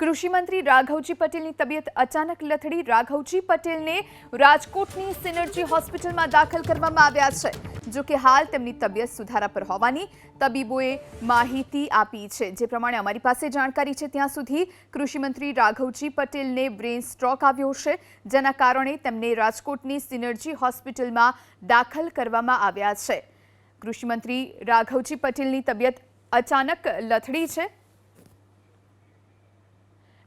કૃષિમંત્રી રાઘવજી પટેલની તબિયત અચાનક લથડી. રાઘવજી પટેલને રાજકોટની સિનર્જી હોસ્પિટલમાં દાખલ કરવામાં આવ્યા છે. જો કે હાલ તેમની તબિયત સુધારા પર હોવાની તબીબોએ માહિતી આપી છે. જે પ્રમાણે અમારી પાસે જાણકારી છે, ત્યાં સુધી કૃષિમંત્રી રાઘવજી પટેલને બ્રેઇન સ્ટ્રોક આવ્યો છે, જેના કારણે તેમને રાજકોટની સિનર્જી હોસ્પિટલમાં દાખલ કરવામાં આવ્યા છે. કૃષિમંત્રી રાઘવજી પટેલની તબિયત અચાનક લથડી છે.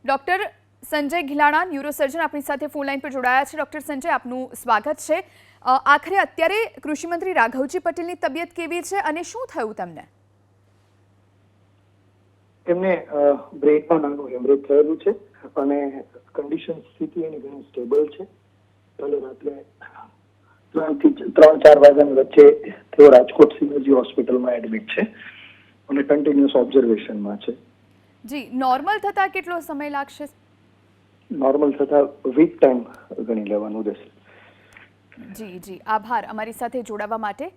ડોક્ટર સંજય ઘિલાણા, ન્યુરોસર્જન આપણી સાથે ફોન લાઈન પર જોડાયા છે. ડોક્ટર સંજય, આપનું સ્વાગત છે. આખરે અત્યારે કૃષિમંત્રી રાઘવજી પટેલની તબિયત કેવી છે અને શું થયું તમને? એમને બ્રેકમાં નાનું હેમરેજ થયેલું છે અને કન્ડિશન સ્થિતિ એની ઘણી સ્ટેબલ છે. કાલે રાત્રે ત્રણથી ત્રણ ચાર વાગ્યાની વચ્ચે તેઓ રાજકોટ સિનર્જી હોસ્પિટલમાં એડમિટ છે અને કન્ટિન્યુઅસ ઓબ્ઝર્વેશનમાં છે. જી નોર્મલ થતા કેટલો સમય લાગશે? નોર્મલ થતા વીક ટાઈમ ગણી લેવાનું રહેશે. જી જી આભાર અમારી સાથે જોડાવા માટે.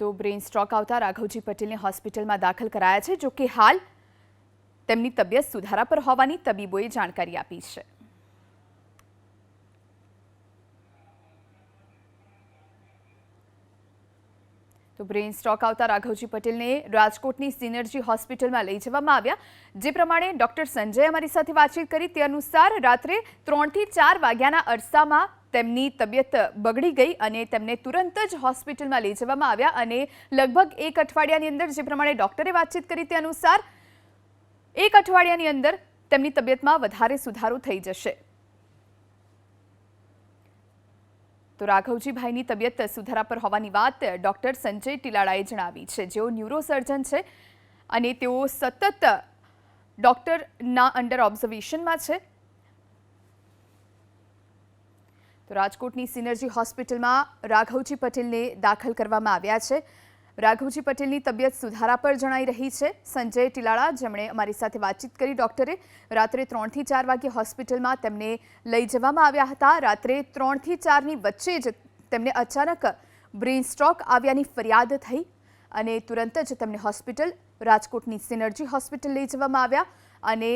તો બ્રેન સ્ટ્રોક આવતા રાઘવજી પટેલને હોસ્પિટલમાં દાખલ કરાયા છે જો કે હાલ તેમની તબિયત સુધારા પર હોવાની તબીબોએ જાણકારી આપી છે. તો બ્રેન સ્ટ્રોક આવતા રાઘવજી પટેલને રાજકોટની સિનર્જી હોસ્પિટલમાં લઈ જવામાં આવ્યા. જે પ્રમાણે ડોક્ટર સંજય અમારી સાથે વાતચીત કરી. તે અનુસાર રાત્રે ત્રણથી ચાર વાગ્યાના અરસામાં તેમની તબિયત બગડી ગઈ અને તેમને તુરંત જ હોસ્પિટલમાં લઈ જવામાં આવ્યા અને લગભગ એક અઠવાડિયાની અંદર જે પ્રમાણે ડોક્ટરે વાતચીત કરી તે અનુસાર એક અઠવાડિયાની અંદર તેમની તબિયતમાં વધારે સુધારો થઈ જશે. તો રાઘવજીભાઈની તબિયત સુધારા પર હોવાની વાત ડૉક્ટર સંજય ટીલાળાએ જણાવી છે. જેઓ ન્યુરોસર્જન છે અને તેઓ સતત ડૉક્ટરના અંડર ઓબ્ઝર્વેશનમાં છે. તો રાજકોટની સિનર્જી હોસ્પિટલમાં રાઘવજી પટેલને દાખલ કરવામાં આવ્યા છે. રાઘવજી પટેલની તબિયત સુધારા પર જણાઈ રહી છે. સંજય ટીલાળા, જેમણે અમારી સાથે વાતચીત કરી ડોક્ટરે, રાત્રે ત્રણથી ચાર વાગે હોસ્પિટલમાં તેમને લઈ જવામાં આવ્યા હતા. રાત્રે ત્રણથી ચારની વચ્ચે જ તેમને અચાનક બ્રેઇન સ્ટ્રોક આવ્યાની ફરિયાદ થઈ અને તુરંત જ તેમને હોસ્પિટલ, રાજકોટની સિનર્જી હોસ્પિટલ લઈ જવામાં આવ્યા. અને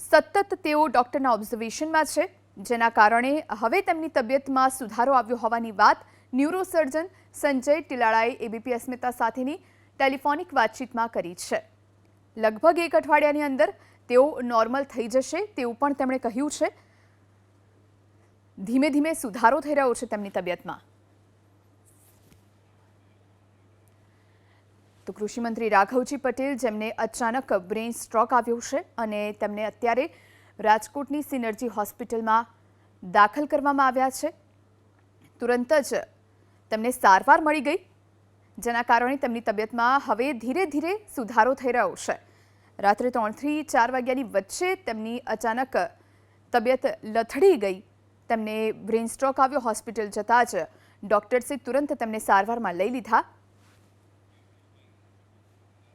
સતત તેઓ ડૉક્ટરના ઓબ્ઝર્વેશનમાં છે. જેના કારણે હવે તેમની તબિયતમાં સુધારો આવ્યો હોવાની વાત ન્યુરોસર્જન સંજય ટિલાળાએ એબીપી અસ્મિતા સાથેની ટેલિફોનિક વાતચીતમાં કરી છે. લગભગ એક અઠવાડિયાની અંદર તેઓ નોર્મલ થઈ જશે તેવું પણ તેમણે કહ્યું છે. ધીમે ધીમે સુધારો થઈ રહ્યો છે તેમની તબિયતમાં. તો કૃષિમંત્રી રાઘવજી પટેલ, જેમને અચાનક બ્રેઇન સ્ટ્રોક આવ્યો છે અને તેમને અત્યારે રાજકોટની સિનર્જી હોસ્પિટલમાં દાખલ કરવામાં આવ્યા છે. તુરંત જ તેમને સારવાર મળી ગઈ, જેના કારણે તેમની તબિયતમાં હવે ધીરે ધીરે સુધારો થઈ રહ્યો છે. રાત્રે ત્રણથી ચાર વાગ્યાની વચ્ચે તેમની અચાનક તબિયત લથડી ગઈ. તેમને બ્રેઇન સ્ટ્રોક આવ્યો હોસ્પિટલ જતાં જ ડૉક્ટર્સે તુરંત તેમને સારવારમાં લઈ લીધા.